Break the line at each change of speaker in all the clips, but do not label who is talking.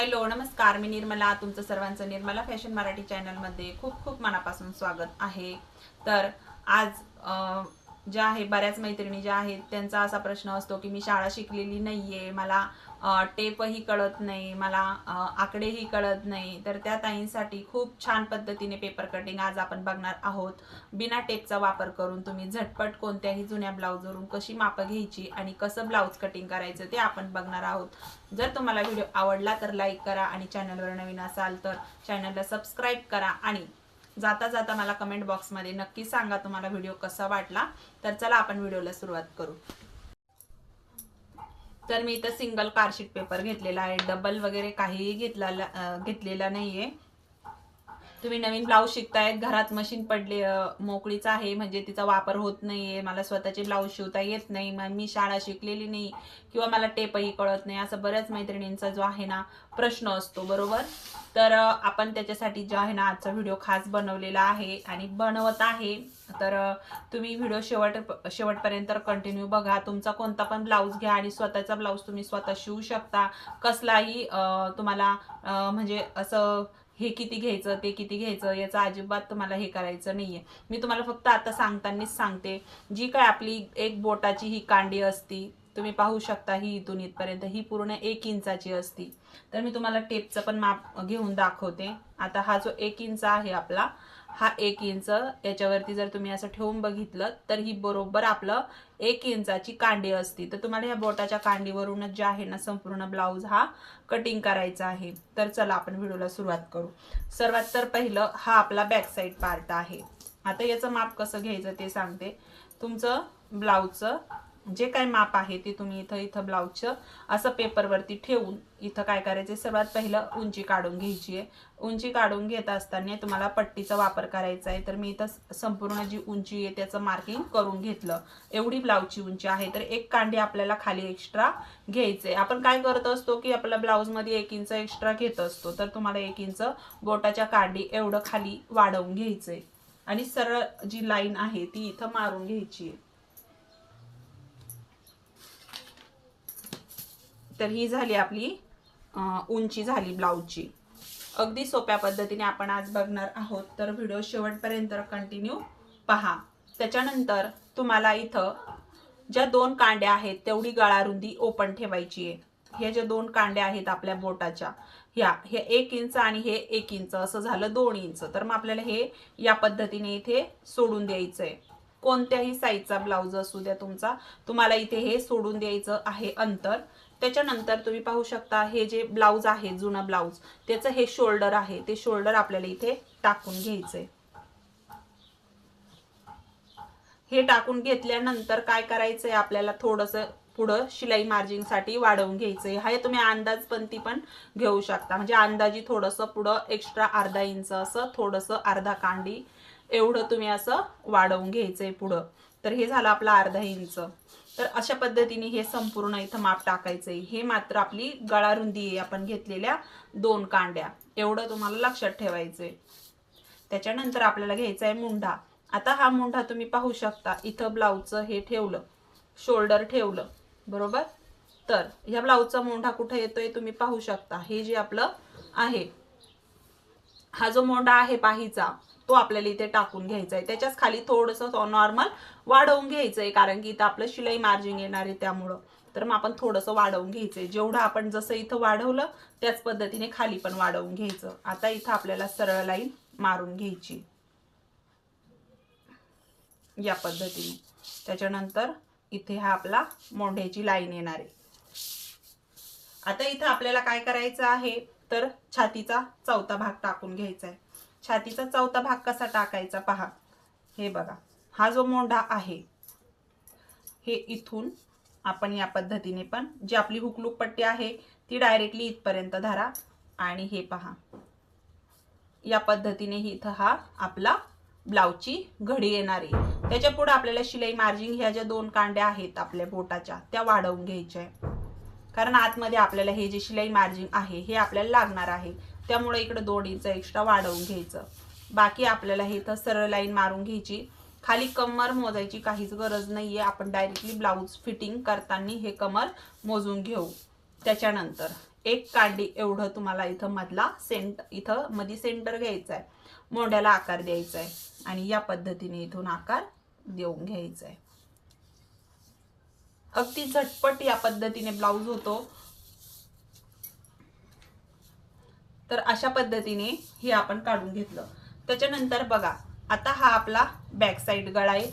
Hello नमस्कार. मी निर्मला तुमचं सर्वांचं निर्मला फॅशन मराठी चॅनलमध्ये खूप खूप मनापासून स्वागत आहे. तर आज ज्या आहे बऱ्याच मैत्रिणी ज्या आहेत त्यांचा असा प्रश्न असतो की मी शाळा शिकलेली नाहीये मला टेपही कळत नाही मला आकडेही कळत नाही. तर त्या ताईंसाठी खूप छान पद्धतीने पेपर कटिंग आज आपण बघणार आहोत. बिना टेपचा वापर करून तुम्ही झटपट कोणत्याही जुन्या ब्लाऊजवरून कशी मापं घ्यायची आणि कसं ब्लाऊज कटिंग करायचं ते आपण बघणार आहोत. जर तुम्हाला व्हिडिओ आवडला तर लाईक करा आणि चॅनलवर नवीन असाल तर चॅनलला सबस्क्राईब करा आणि जाता जाता मला कमेंट बॉक्समध्ये नक्की सांगा तुम्हाला व्हिडिओ कसा वाटला. तर चला आपण व्हिडिओला सुरुवात करू. तर मी इथं सिंगल कारशीट पेपर घेतलेला आहे. डबल वगैरे काहीही घेतला घेतलेला नाहीये. तुम्ही नवीन ब्लाऊज शिकतायत घरात मशीन पडले मोकळीच आहे म्हणजे तिचा वापर होत नाहीये मला स्वतःचे ब्लाऊज शिवता येत नाही मग मी शाळा शिकलेली नाही किंवा मला टेपही कळत नाही असं बऱ्याच मैत्रिणींचा जो आहे ना प्रश्न असतो बरोबर? तर आपण त्याच्यासाठी जो आहे ना आजचा व्हिडिओ खास बनवलेला आहे आणि बनवत आहे. तर तुम्ही व्हिडिओ शेवट शेवटपर्यंत कंटिन्यू बघा तुमचा कोणता पण ब्लाऊज घ्या आणि स्वतःचा ब्लाऊज तुम्ही स्वतः शिवू शकता. कसलाही तुम्हाला म्हणजे असं हे किती घ्यायचं ते किती घ्यायचं याचं अजिबात तुम्हाला हे करायचं नाहीये. मी तुम्हाला फक्त आता सांगतानाच सांगते जी काय आपली एक बोटाची ही कांडी असती तुम्ही पाहू शकता ही इथून इथपर्यंत ही पूर्ण एक इंचाची असती. तर मी तुम्हाला टेपचं पण माप घेऊन दाखवते. आता हा जो एक इंच आहे आपला हा एक इंच याच्यावरती जर तुम्ही असं ठेवून बघितलं तर ही बरोबर आपलं एक इंचाची कांडी असती. तर तुम्हाला या बोटाच्या कांडीवरूनच जे आहे ना संपूर्ण ब्लाऊज हा कटिंग करायचा आहे. तर चला आपण व्हिडिओला सुरुवात करू. सर्वात तर पहिलं हा आपला बॅक साईड पार्ट आहे. आता याचं माप कसं घ्यायचं ते सांगते. तुमचं ब्लाऊजचं जे काय माप आहे ते तुम्ही इथं इथं ब्लाऊजचं असं पेपरवरती ठेवून इथं काय करायचं सर्वात पहिलं उंची काढून घ्यायची आहे. उंची काढून घेत असताना तुम्हाला पट्टीचा वापर करायचा आहे. तर मी इथं संपूर्ण जी उंची आहे त्याचं मार्किंग करून घेतलं. एवढी ब्लाऊजची उंची आहे. तर एक कांडी आपल्याला खाली एक्स्ट्रा घ्यायचे आपण काय करत असतो की आपल्या ब्लाऊजमध्ये एक इंच एक्स्ट्रा घेत असतो. तर तुम्हाला एक इंच बोटाच्या कांडी एवढं खाली वाढवून घ्यायचंय. आणि सरळ जी लाईन आहे ती इथं मारून घ्यायची आहे. तर ही झाली आपली उंची झाली ब्लाऊजची. अगदी सोप्या पद्धतीने आपण आज बघणार आहोत. तर व्हिडिओ शेवटपर्यंत कंटिन्यू पहा. त्याच्यानंतर तुम्हाला इथं ज्या दोन कांड्या आहेत तेवढी गळारुंदी ओपन ठेवायची आहे. ह्या ज्या दोन कांड्या आहेत आपल्या बोटाच्या ह्या हे एक इंच आणि हे एक इंच असं झालं दोन इंच. तर मग आपल्याला हे या पद्धतीने इथे सोडून द्यायचं आहे कोणत्याही साईजचा ब्लाऊज असू द्या तुमचा तुम्हाला इथे हे सोडून द्यायचं आहे अंतर. त्याच्यानंतर तुम्ही पाहू शकता हे जे ब्लाऊज आहे जुनं ब्लाऊज त्याचं हे शोल्डर आहे. ते शोल्डर आपल्याला इथे टाकून घ्यायचंय. हे टाकून घेतल्यानंतर काय करायचंय आपल्याला? थोडंसं पुढं शिलाई मार्जिनसाठी वाढवून घ्यायचंय. हे तुम्ही अंदाजपंती पण घेऊ शकता. म्हणजे अंदाजी थोडंसं पुढं एक्स्ट्रा अर्धा इंच असं थोडंसं अर्धा कांडी एवढं तुम्ही असं वाढवून घ्यायचंय पुढं. तर हे झालं आपलं अर्धा इंच. तर अशा पद्धतीने हे संपूर्ण इथं माप टाकायचंय. हे मात्र आपली गळारुंदी आहे आपण घेतलेल्या दोन कांड्या. एवढं तुम्हाला लक्षात ठेवायचंय. त्याच्यानंतर आपल्याला घ्यायचा आहे मुंढा आता हा मुंढा तुम्ही पाहू शकता. इथं ब्लाऊजचं हे ठेवलं. शोल्डर ठेवलं. बरोबर? तर ह्या ब्लाऊजचा मोंढा कुठे येतोय तुम्ही पाहू शकता. हे जे आपलं आहे. हा जो मोंढा आहे पाहीचा तो आपल्याला इथे टाकून घ्यायचा आहे त्याच्याच खाली थोडंसं नॉर्मल वाढवून घ्यायचं आहे कारण की इथं आपलं शिलाई मार्जिन येणार आहे त्यामुळं. तर मग आपण थोडंसं वाढवून घ्यायचंय. जेवढं आपण जसं इथं वाढवलं त्याच पद्धतीने खाली पण वाढवून घ्यायचं. आता इथं आपल्याला सरळ लाईन मारून घ्यायची. या पद्धतीने. त्याच्यानंतर इथे हा आपला मोंढ्याची लाईन येणार आहे. आता इथं आपल्याला काय करायचं आहे? तर छातीचा चौथा भाग टाकून घ्यायचा आहे छातीचा चौथा भाग कसा टाकायचा पहा. हे बघा. हा जो मोंढा आहे हे इथून आपण या पद्धतीने पण जी आपली हुकलूक पट्टी आहे ती डायरेक्टली इथपर्यंत धरा आणि हे पहा. या पद्धतीने इथं हा आपला ब्लाऊजची घडी येणार आहे. त्याच्या पुढे आपल्याला शिलाई मार्जिन ह्या ज्या दोन कांड्या आहेत आपल्या बोटाच्या त्या वाढवून घ्यायच्या आहे कारण आतमध्ये आपल्याला हे जे शिलाई मार्जिंग आहे हे आपल्याला लागणार आहे. त्यामुळे इकडे दोन इंच एक्स्ट्रा वाढवून घ्यायचं. बाकी आपल्याला हे इथं सरळ लाईन मारून घ्यायची. खाली कमर मोजायची काहीच गरज नाहीये. आपण डायरेक्टली ब्लाऊज फिटिंग करताना हे कमर मोजून घेऊ. त्याच्यानंतर एक कांडी एवढं तुम्हाला इथं मधला सेंट इथं मध्ये सेंटर घ्यायचा आहे मोंड्याला आकार द्यायचा आहे आणि या पद्धतीने इथून आकार देऊन घ्यायचा आहे अगदी झटपट या पद्धतीने ब्लाऊज होतो. तर अशा पद्धतीने हे आपण काढून घेतलं. त्याच्यानंतर बघा आता हा आपला बॅक साईड गळा आहे.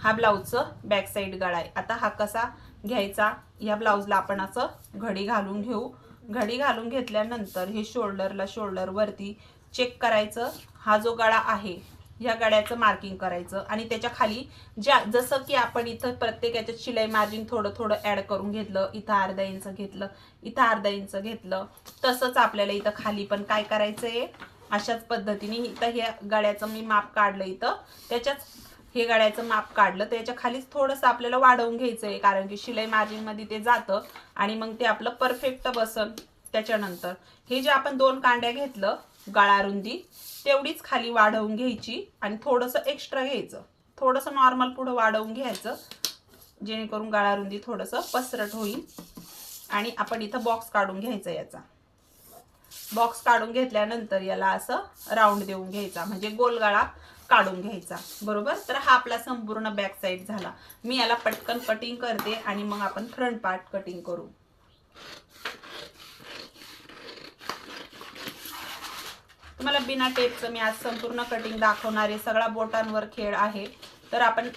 हा ब्लाऊजचं बॅक साईड गळा आहे. आता हा कसा घ्यायचा? या ब्लाऊजला आपण असं घडी घालून घेऊ. घडी घालून घेतल्यानंतर हे शोल्डरला शोल्डरवरती चेक करायचं. हा जो गळा आहे ह्या गळ्याचं मार्किंग करायचं. आणि त्याच्याखाली ज्या जसं की आपण इथं प्रत्येक याच्यात शिलाई मार्जिन थोडं थोडं ऍड करून घेतलं इथं अर्धा इंच घेतलं इथं अर्धा इंच घेतलं तसंच आपल्याला इथं खाली पण काय करायचं आहे अशाच पद्धतीने इथं हे गळ्याचं मी माप काढलं इथं. त्याच्याच हे गळ्याचं माप काढलं त्याच्या खालीच थोडंसं आपल्याला वाढवून घ्यायचं आहे कारण की शिलाई मार्जिनमध्ये ते जातं आणि मग ते आपलं परफेक्ट बसल त्याच्यानंतर. हे जे आपण दोन कांड्या घेतलं गळा रुंदी तेवढीच खाली वाढवून घ्यायची आणि थोडंसं एक्स्ट्रा घ्यायचं. थोडंसं नॉर्मल पुढं वाढवून घ्यायचं. जेणेकरून गाळारुंदी थोडंसं पसरट होईल. आणि आपण इथं बॉक्स काढून घ्यायचा याचा. बॉक्स काढून घेतल्यानंतर याला असं राऊंड देऊन घ्यायचा. म्हणजे गोलगाळा काढून घ्यायचा. बरोबर? तर हा आपला संपूर्ण बॅक साईड झाला. मी याला पटकन कटिंग करते आणि मग आपण फ्रंट पार्ट कटिंग करू. तुम्हाला बिना टेपचं मी आज संपूर्ण कटिंग दाखवणार आहे. सगळा बोटांवर खेळ आहे. तर आपण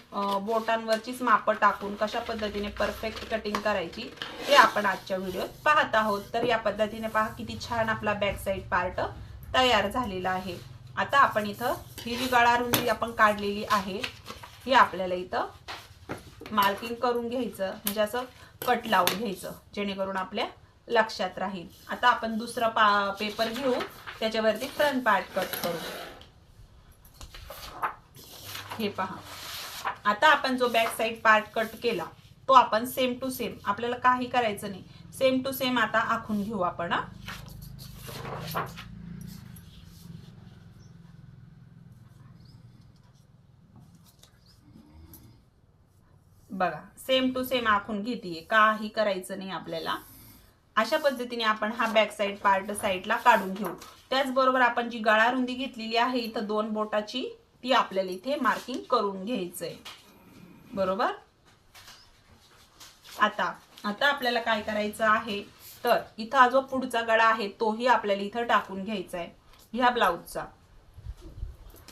बोटांवरचीच मापं टाकून कशा पद्धतीने परफेक्ट कटिंग करायची ते आपण आजच्या व्हिडिओत पाहत आहोत. तर या पद्धतीने पहा किती छान आपला बॅक साईड पार्ट तयार झालेला आहे. आता आपण इथं ही जी गळारुंदी आपण काढलेली आहे ही आपल्याला इथं मार्किंग करून घ्यायचं. म्हणजे असं कट लावून घ्यायचं जेणेकरून आपल्या लक्षात राहील. आता आपण दुसरा पा पेपर घेऊ. त्याच्यावरती फ्रंट पार्ट कट करू. हे पहा. आता आपण जो बॅक साईड पार्ट कट केला तो आपण सेम टू सेम आपल्याला काही करायचं नाही. सेम टू सेम आता आखून घेऊ आपण बघा सेम टू सेम आखून घेते काही करायचं नाही आपल्याला. अशा पद्धतीने आपण हा बॅक साईड पार्ट साईडला काढून घेऊ. त्याचबरोबर आपण जी गळा रुंदी घेतलेली आहे इथं दोन बोटाची ती आपल्याला इथे मार्किंग करून घ्यायचंय. बरोबर? आता आता आपल्याला काय करायचं आहे? तर इथं हा जो पुढचा गळा आहे तोही आपल्याला इथं टाकून घ्यायचा आहे ह्या ब्लाऊजचा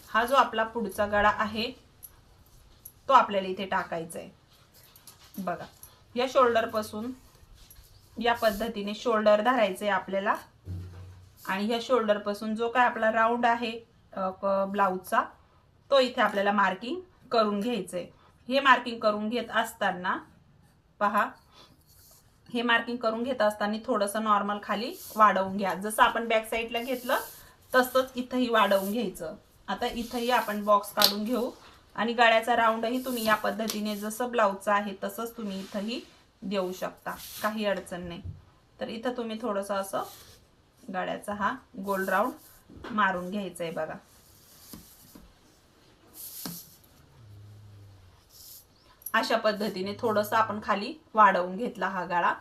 हा जो आपला पुढचा गळा आहे तो आपल्याला इथे टाकायचा आहे बघा या शोल्डरपासून या पद्धतीने शोल्डर धरायचे आपल्याला. आणि ह्या शोल्डरपासून जो काय आपला राऊंड आहे ब्लाऊजचा तो इथे आपल्याला मार्किंग करून घ्यायचंय. हे मार्किंग करून घेत असताना पहा हे मार्किंग करून घेत असताना थोडंसं नॉर्मल खाली वाढवून घ्या. जसं आपण बॅक साईडला घेतलं तसंच इथंही वाढवून घ्यायचं. आता इथंही आपण बॉक्स काढून घेऊ. आणि गळ्याचा राऊंडही तुम्ही या पद्धतीने जसं ब्लाऊजचं आहे तसंच तुम्ही इथंही देऊ शकता. काही अडचण नाही. तर इथं तुम्ही थोडंसं असं गाड्याचा हा गोल राऊंड मारून घ्यायचा आहे बघा. अशा पद्धतीने थोडंसं आपण खाली वाढवून घेतला हा गाळा.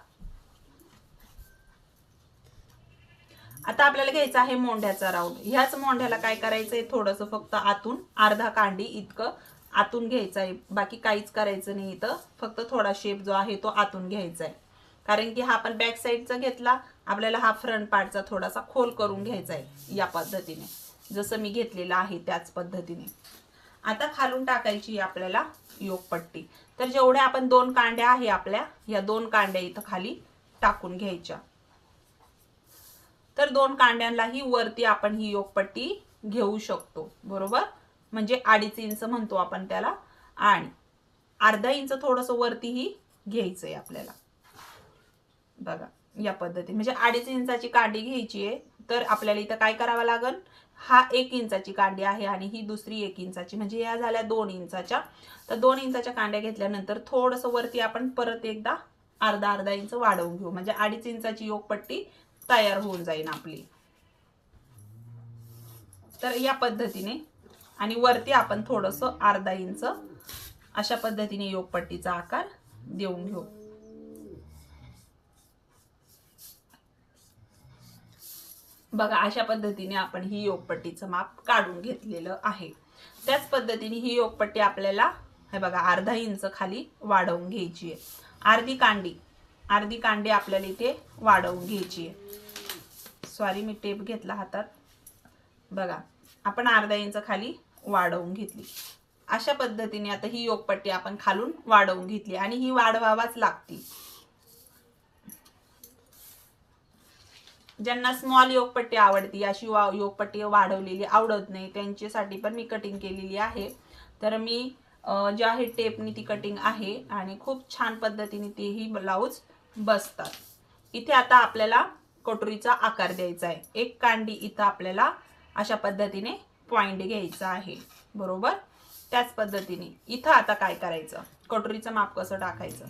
आता आपल्याला घ्यायचा आहे मोंढ्याचा राऊंड. ह्याच मोंढ्याला काय करायचंय? थोडंसं फक्त आतून अर्धा कांडी इतकं आतून घ्यायचा आहे बाकी काहीच करायचं नाही इथं. फक्त थोडा शेप जो आहे तो आतून घ्यायचा आहे कारण की हा आपण बॅक साईडचा घेतला आपल्याला हा फ्रंट पार्टचा थोडासा खोल करून घ्यायचा आहे या पद्धतीने. जसं मी घेतलेला आहे त्याच पद्धतीने. आता खालून टाकायची आपल्याला योगपट्टी तर जेवढ्या आपण दोन कांड्या आहे आपल्या या दोन कांड्या इथं खाली टाकून घ्यायच्या. तर दोन कांड्यांलाही वरती आपण ही योगपट्टी घेऊ शकतो. बरोबर? म्हणजे अडीच इंच म्हणतो आपण त्याला. आणि अर्धा इंच थोडस वरतीही घ्यायचंय आपल्याला. बघा या पद्धती म्हणजे अडीच इंचाची कांडी घ्यायची आहे तर आपल्याला इथं काय करावं लागल हा एक इंचाची कांडी आहे आणि ही दुसरी एक इंचाची. म्हणजे या झाल्या दोन इंचाच्या. तर दोन इंचाच्या कांड्या घेतल्यानंतर थोडंसं वरती आपण परत एकदा अर्धा अर्धा इंच वाढवून घेऊ. म्हणजे अडीच इंचाची योगपट्टी तयार होऊन जाईल आपली. तर या पद्धतीने आणि वरती आपण थोडंसं अर्धा इंच अशा पद्धतीने योगपट्टीचा आकार देऊन घेऊ. बघा अशा पद्धतीने आपण ही योगपट्टीचं माप काढून घेतलेलं आहे. त्याच पद्धतीने ही योगपट्टी आपल्याला हे बघा अर्धा इंच खाली वाढवून घ्यायची आहे. अर्धी कांडी अर्धी कांडी आपल्याला इथे वाढवून घ्यायची आहे. सॉरी मी टेप घेतला हातात. बघा आपण अर्धा इंच खाली वाढवून घेतली. अशा पद्धतीने आता ही योगपट्टी आपण खालून वाढवून घेतली आणि ही वाढवावाच लागती. ज्यांना स्मॉल योगपट्टी आवडती अशी वा योगपट्टी वाढवलेली आवडत नाही त्यांच्यासाठी पण मी कटिंग केलेली आहे. तर मी जे आहे टेपनी ती कटिंग आहे आणि खूप छान पद्धतीने तेही ब्लाऊज बसतात. इथे आता आपल्याला कटोरीचा आकार द्यायचा आहे. एक कांडी इथं आपल्याला अशा पद्धतीने पॉइंट घ्यायचा आहे. बरोबर? त्याच पद्धतीने. इथं आता काय करायचं? कटोरीचं माप कसं टाकायचं?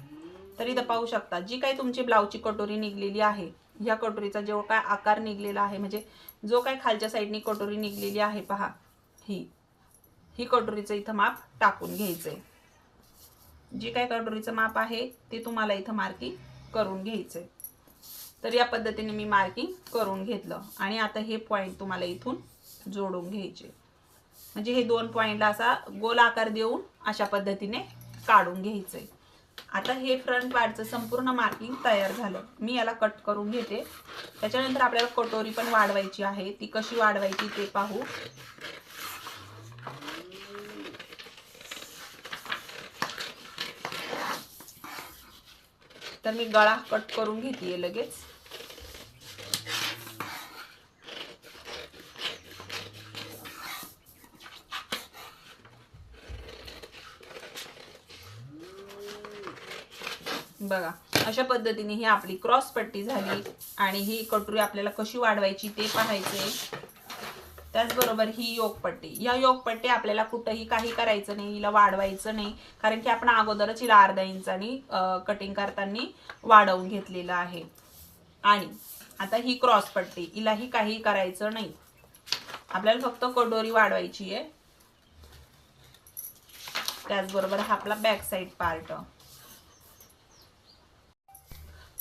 तर इथं पाहू शकता जी काही तुमची ब्लाऊजची कटोरी निघलेली आहे ह्या कटोरीचा जो काय आकार निघलेला आहे म्हणजे जो काय खालच्या साईडनी कटोरी निघलेली आहे पहा. ही. ही कटोरीचं इथं माप टाकून घ्यायचंय. जी काय कटोरीचं माप आहे ते तुम्हाला इथं मार्किंग करून घ्यायचंय. तर या पद्धतीने मी मार्किंग करून घेतलं. आणि आता हे पॉईंट तुम्हाला इथून जोडून घ्यायचे. म्हणजे हे दोन पॉईंटला असा गोल आकार देऊन अशा पद्धतीने काढून घ्यायचंय आता हे फ्रंट पार्टचं संपूर्ण मार्किंग तयार झालं. मी याला कट करून घेते. त्याच्यानंतर आपल्याला कटोरी पण वाढवायची आहे. ती कशी वाढवायची ते पाहू. तर मी गळा कट करून घेते लगेच. बघा अशा पद्धतीने ही आपली क्रॉस पट्टी झाली आणि ही कटोरी आपल्याला कशी वाढवायची ते पाहायचे. त्याचबरोबर ही योगपट्टी या योगपट्टी आपल्याला कुठंही काही करायचं नाही हिला वाढवायचं नाही कारण की आपण अगोदरच हिला अर्धा इंचानी कटिंग करताना वाढवून घेतलेलं आहे. आणि आता ही क्रॉस पट्टी हिलाही काही करायचं नाही. आपल्याला फक्त कटोरी वाढवायची आहे. त्याचबरोबर हा आपला बॅक साईड पार्ट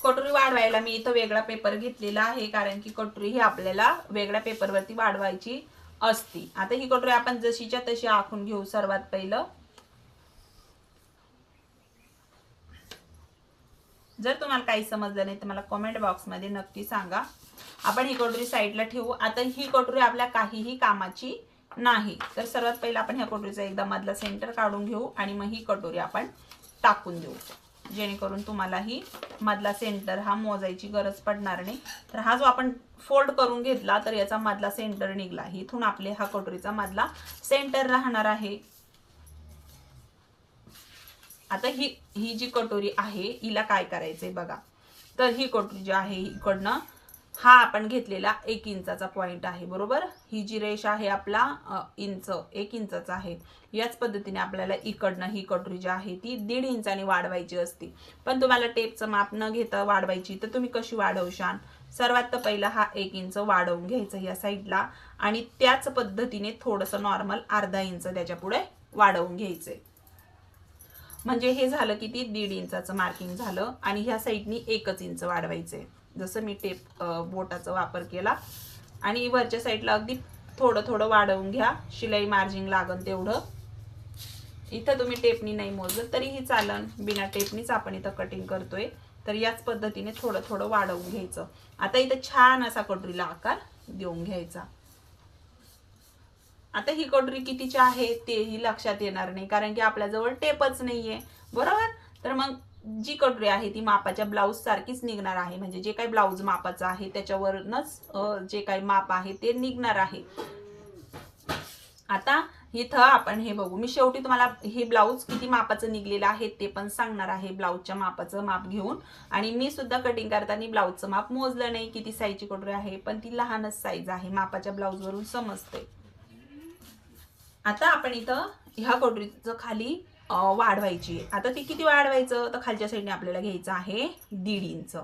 कटोरी वाढवायला मी इथं वेगळा पेपर घेतलेला आहे कारण की कटोरी ही आपल्याला वेगळ्या पेपरवरती वाढवायची असती. आता ही कटोरी आपण जशीच्या तशी आखून घेऊ सर्वात पहिलं. जर तुम्हाला काही समजलं नाही तर मला कमेंट बॉक्समध्ये नक्की सांगा. आपण ही कटोरी साईडला ठेवू. आता ही कटोरी आपल्या काहीही कामाची नाही. तर सर्वात पहिला आपण ह्या कटोरीचा एकदा मधला सेंटर काढून घेऊ आणि मग ही कटोरी आपण टाकून देऊ. जेणेकरून तुम्हालाही मधला सेंटर हा मोजायची गरज पडणार नाही. तर हा जो आपण फोल्ड करून घेतला तर याचा मधला सेंटर निघला. इथून आपले हा कटोरीचा मधला सेंटर राहणार आहे. आता ही ही जी कटोरी आहे हिला काय करायचंय बघा. तर ही कटोरी जी आहे इकडनं हा आपण घेतलेला एक इंचाचा पॉइंट आहे बरोबर? ही जी रेष आहे आपला इंच एक इंचाचा आहे. याच पद्धतीने आपल्याला इकडनं ही कटोरी जी आहे ती दीड इंचाने वाढवायची असते. पण तुम्हाला टेपचं माप न घेता वाढवायची तर तुम्ही कशी वाढवशान सर्वात तर पहिला हा एक इंच वाढवून घ्यायचं या साईडला आणि त्याच पद्धतीने थोडंसं नॉर्मल अर्धा इंच त्याच्या पुढे वाढवून घ्यायचंय म्हणजे हे झालं की ती दीड इंचाचं मार्किंग झालं आणि ह्या साईडनी एकच इंच वाढवायचे. जसं मी टेप बोटाचा वापर केला. आणि वरच्या साईडला अगदी थोडं थोडं वाढवून घ्या. शिलाई मार्जिंग लागन तेवढं. इथं तुम्ही टेपनी नाही मोजलं तरीही चालन. बिना टेपनीच आपण इथं कटिंग करतोय. तर याच पद्धतीने थोडं थोडं वाढवून घ्यायचं. आता इथं छान असा कटोरीला आकार देऊन घ्यायचा. आता ही कटोरी कितीची आहे तेही लक्षात येणार नाही. कारण की आपल्याजवळ टेपच नाहीये. बरोबर? जी कटोरी आहे ती मापाच्या ब्लाऊज सारखीच निघणार आहे. म्हणजे जे काही ब्लाऊज मापाचं आहे त्याच्यावरनच जे काही माप आहे ते निघणार आहे. आता इथं आपण हे बघू. मी शेवटी तुम्हाला हे ब्लाऊज किती मापाचं निघलेलं आहे ते पण सांगणार आहे ब्लाऊजच्या मापाचं माप घेऊन. आणि मी सुद्धा कटिंग करताना ब्लाऊजचं माप मोजलं नाही किती साईजची कटोरी आहे पण ती लहानच साईज आहे. मापाच्या ब्लाऊजवरून समजते आता आपण इथं ह्या कटोरीचं खाली वाढवायची. आता ती किती वाढवायचं? तर खालच्या साईडने आपल्याला घ्यायचं आहे दीड इंच.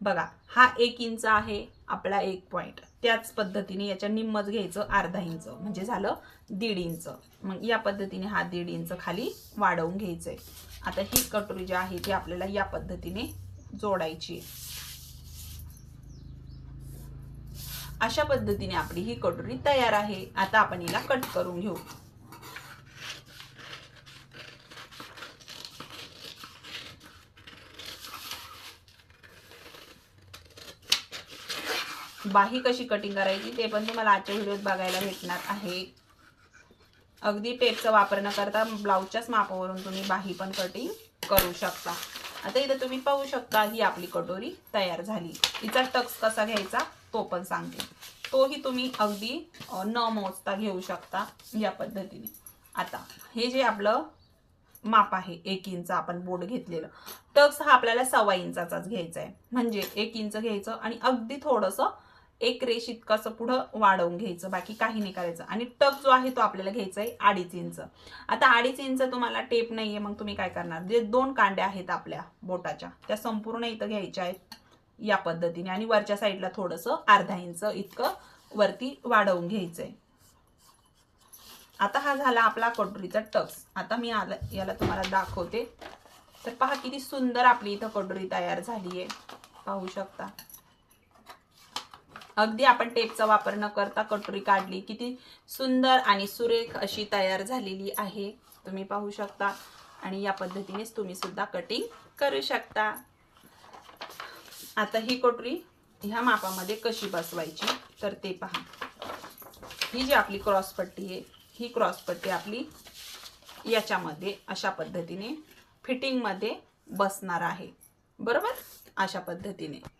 बघा हा एक इंच आहे आपला एक पॉईंट त्याच पद्धतीने याच्या निम्मच घ्यायचं अर्धा इंच. म्हणजे झालं दीड इंच. मग या पद्धतीने हा दीड इंच खाली वाढवून घ्यायचंय. आता ही कटोरी जी आहे ती आपल्याला या पद्धतीने जोडायची आहे. अशा पद्धतीने आपली ही कटोरी तयार आहे. आता आपण हिला कट करून घेऊ. बाही कशी कटिंग करायची ते पण तुम्हाला आजच्या व्हिडिओत बघायला भेटणार आहे. अगदी टेपचा वापर न करता ब्लाऊजच्याच मापावरून तुम्ही बाही पण कटिंग करू शकता. आता इथं तुम्ही पाहू शकता ही आपली कटोरी तयार झाली. तिचा टक्स कसा घ्यायचा तो पण सांगते. तोही तुम्ही अगदी न मोजता घेऊ शकता या पद्धतीने. आता हे जे आपलं माप आहे एक इंच आपण बोर्ड घेतलेलं. टक्स हा आपल्याला सव्वा इंचाचाच घ्यायचा आहे म्हणजे एक इंच घ्यायचं आणि अगदी थोडंसं एक रेष इतकं असं पुढं वाढवून घ्यायचं बाकी काही नाही करायचं. आणि टक जो आहे तो आपल्याला घ्यायचा आहे अडीच इंच. आता अडीच इंच तुम्हाला टेप नाहीये मग तुम्ही काय करणार? जे दोन कांड्या आहेत आपल्या बोटाच्या त्या संपूर्ण इथं घ्यायच्या आहेत या पद्धतीने. आणि वरच्या साईडला थोडंसं अर्धा इंच इतकं वरती वाढवून घ्यायचंय. आता हा झाला आपला कटोरीचा टक्स आता मी आला याला तुम्हाला दाखवते. तर पहा किती सुंदर आपली इथं कटोरी तयार झाली आहे पाहू शकता. अगदी आपण टेपचा वापर न करता कटोरी काढली. किती सुंदर आणि सुरेख अशी तयार झालेली आहे. तुम्ही पाहू शकता. आणि या पद्धतीनेच तुम्ही सुद्धा कटिंग करू शकता. आता ही कटोरी ह्या मापामध्ये कशी बसवायची तर ते पहा. ही जी आपली क्रॉसपट्टी आहे ही क्रॉसपट्टी आपली याच्यामध्ये अशा पद्धतीने फिटिंगमध्ये बसणार आहे. बरोबर? अशा पद्धतीने.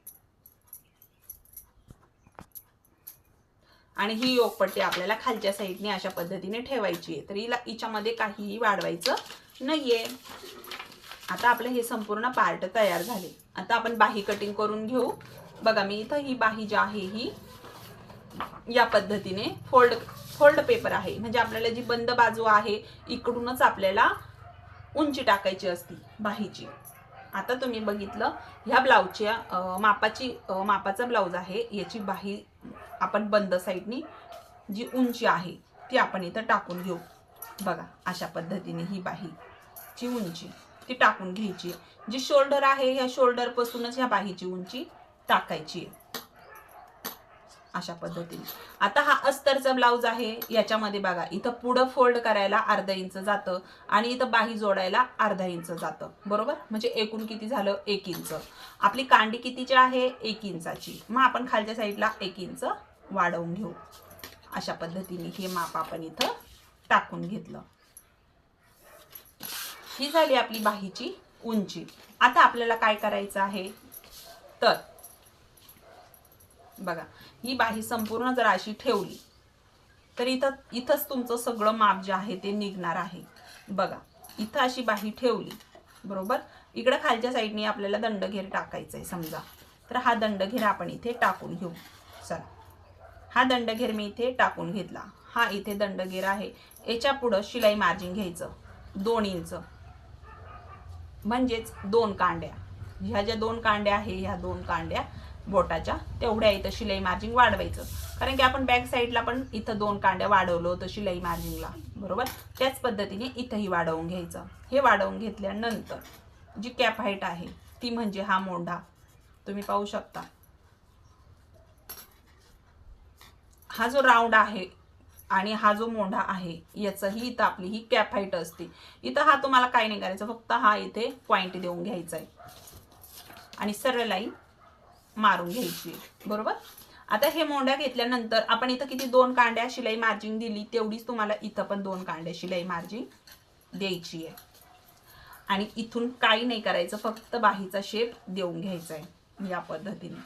आणि ही योगपट्टी आपल्याला खालच्या साईडने अशा पद्धतीने ठेवायची आहे. तर हिला हिच्यामध्ये काहीही वाढवायचं नाहीये. आता आपलं हे संपूर्ण पार्ट तयार झाले. आता आपण बाही कटिंग करून घेऊ. बघा मी इथं ही बाही जी आहे ही या पद्धतीने फोल्ड फोल्ड पेपर आहे. म्हणजे आपल्याला जी बंद बाजू आहे इकडूनच आपल्याला उंची टाकायची असती बाहीची. आता तुम्ही बघितलं ह्या ब्लाऊजच्या मापाची मापाचा ब्लाऊज आहे. याची बाही आपण बंद साईडनी जी उंची आहे ती आपण इथं टाकून घेऊ. बघा अशा पद्धतीने ही बाही ची उंची ती टाकून घ्यायची. जी शोल्डर आहे ह्या शोल्डर पासूनच ह्या बाहीची उंची टाकायची आहे. अशा पद्धतीने. आता हा अस्तरचा ब्लाऊज आहे याच्यामध्ये बघा इथं पुढं फोल्ड करायला अर्धा इंच जातं आणि इथं बाही जोडायला अर्धा इंच जातं. बरोबर? म्हणजे एकूण किती झालं? एक इंच. आपली कांडी कितीची आहे? एक इंचाची. मग आपण खालच्या साईडला एक इंच वाढवून घेऊ. अशा पद्धतीने हे माप आपण इथं टाकून घेतलं. ही झाली आपली बाहीची उंची. आता आपल्याला काय करायचं आहे? तर बघा ही बाही संपूर्ण जर अशी ठेवली तर इथं इथंच तुमचं सगळं माप जे आहे ते निघणार आहे. बघा इथं अशी बाही ठेवली बरोबर? इकडं खालच्या साईडने आपल्याला दंडघेर टाकायचा आहे समजा. तर हा दंडघेर आपण इथे टाकून घेऊ. हा दंडघेर मी इथे टाकून घेतला. हा इथे दंडघेर आहे. याच्या पुढं शिलाई मार्जिन घ्यायचं. दोन इंच. म्हणजेच दोन कांड्या. ह्या ज्या दोन कांड्या आहे ह्या दोन कांड्या बोटाच्या तेवढ्या इथं शिलाई मार्जिन वाढवायचं. कारण की आपण बॅक साईडला पण इथं दोन कांड्या वाढवलं होतं शिलाई मार्जिनला. बरोबर? त्याच पद्धतीने इथंही वाढवून घ्यायचं. हे वाढवून घेतल्यानंतर जी कॅप हाईट आहे ती म्हणजे हा मोंढा. तुम्ही पाहू शकता. हा जो राऊंड आहे आणि हा जो मोंढा आहे याचंही इथं आपली ही कॅप हाईट असते. इथं हा तुम्हाला काय नाही करायचं फक्त हा इथे पॉईंट देऊन घ्यायचा आहे आणि सरळ लाईन मारून घ्यायची आहे. बरोबर? आता हे मोंड्या घेतल्यानंतर आपण इथं किती दोन कांड्या शिलाई मार्जिन दिली तेवढीच तुम्हाला इथं पण दोन कांड्या शिलाई मार्जिंग द्यायची आहे. आणि इथून काही नाही करायचं फक्त बाहीचा शेप देऊन घ्यायचा आहे या पद्धतीने.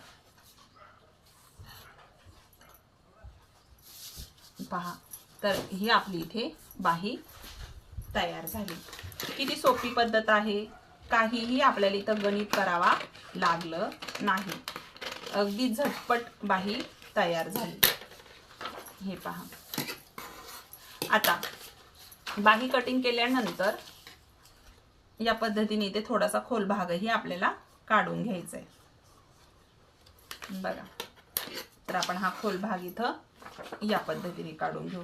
पहा. तर ही आपली इथे बाही तयार झाली. किती सोपी पद्धत आहे? काहीही आपल्याला इथं गणित करावा लागलं नाही. अगदी झटपट बाही तयार झाली. हे पहा. आता बाही कटिंग केल्यानंतर या पद्धतीने इथे थोडासा खोल भागही आपल्याला काढून घ्यायचा आहे बघा. तर आपण हा खोल भाग इथं या पद्धतीने काढून घेऊ.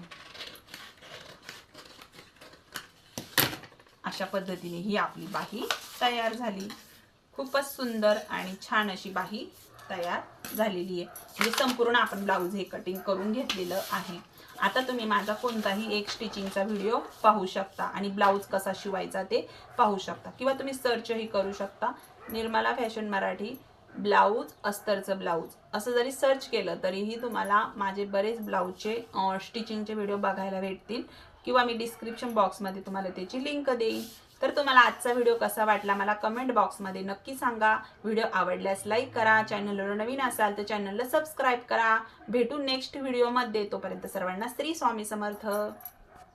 अशा पद्धतीने ही आपली बाही तयार झाली. खूपच सुंदर आणि छान अशी बाही तयार झालेली आहे. म्हणजे संपूर्ण आपण ब्लाऊज हे कटिंग करून घेतलेलं आहे. आता तुम्ही माझा कोणताही एक स्टिचिंगचा व्हिडिओ पाहू शकता आणि ब्लाऊज कसा शिवायचा ते पाहू शकता. किंवा तुम्ही सर्चही करू शकता. निर्मला फॅशन मराठी ब्लाऊज अस्तरचं ब्लाऊज. असं जरी सर्च केलं तरीही तुम्हाला माझे बरेच ब्लाऊजचे स्टिचिंगचे व्हिडिओ बघायला भेटतील. किंवा मी डिस्क्रिप्शन बॉक्समध्ये तुम्हाला त्याची लिंक देईन. तर तुम्हाला आजचा व्हिडिओ कसा वाटला मला कमेंट बॉक्समध्ये नक्की सांगा. व्हिडिओ आवडल्यास लाईक करा. चॅनलवर नवीन असाल तर चॅनलला सबस्क्राईब करा. भेटू नेक्स्ट व्हिडिओमध्ये तोपर्यंत सर्वांना श्री स्वामी समर्थ.